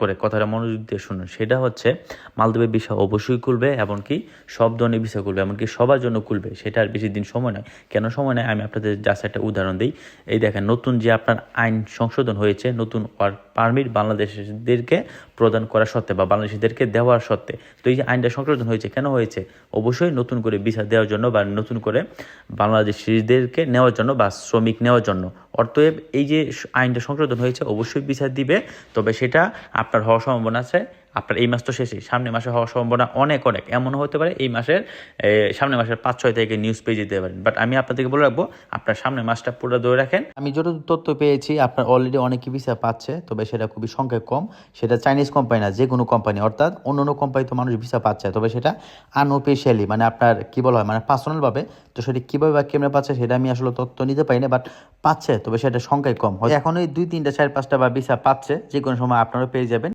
করে কথাটা মনোযোগ দিয়ে শুনুন। সেটা হচ্ছে মালদ্বীপের ভিসা অবশ্যই খুলবে এমনকি সব ধরনের ভিসা খুলবে, এমনকি সবার জন্য খুলবে। সেটা আর বেশি দিন সময় নয়। কেন সময় নয়? আমি আপনাদের জাস্ট একটা উদাহরণ দিই। এই দেখেন, নতুন যে আপনার আইন সংশোধন হয়েছে, নতুন ওয়ার্ক পারমিট বাংলাদেশিদেরকে প্রদান করা সত্ত্বে বা বাংলাদেশিদেরকে দেওয়ার সত্ত্বে। তো এই যে আইনটা সংশোধন হয়েছে, কেন হয়েছে? অবশ্যই নতুন করে ভিসা দেওয়ার জন্য বা নতুন করে বাংলাদেশিদেরকে নেওয়ার জন্য বা শ্রমিক নেওয়ার জন্য অতএব এই যে আইনটা সংশোধন হয়েছে, অবশ্যই বিচার দিবে, তবে সেটা আপনার হওয়ার সম্ভাবনা আছে। আপনার এই মাস তো শেষই সামনে মাসে হওয়ার সম্ভাবনা অনেক অনেক। এমনও হতে পারে এই মাসের এ, সামনের মাসের পাঁচ ছয় তারিখে নিউজ পেয়ে যেতে পারেন। বাট আমি আপনাদেরকে বলে রাখব আপনার সামনে মাসটা পুরো ধরে রাখেন। আমি যতদূর তথ্য পেয়েছি আপনার অলরেডি অনেকই ভিসা পাচ্ছে তবে সেটা খুবই সংখ্যায় কম। সেটা চাইনিজ কোম্পানি না যে কোনো কোম্পানি অর্থাৎ অন্য অন্য কোম্পানি তো মানুষ ভিসা পাচ্ছে তবে সেটা আনঅফিসিয়ালি মানে আপনার কি বলা হয় মানে পার্সোনালভাবে তো সেটা কীভাবে বা কেমনে পাচ্ছে সেটা আমি আসলে তথ্য নিতে পারি না বাট পাচ্ছে তবে সেটা সংখ্যায় কম। হয় এখন ওই দুই তিনটা চার পাঁচটা বা ভিসা পাচ্ছে যে কোনো সময় আপনারা পেয়ে যাবেন।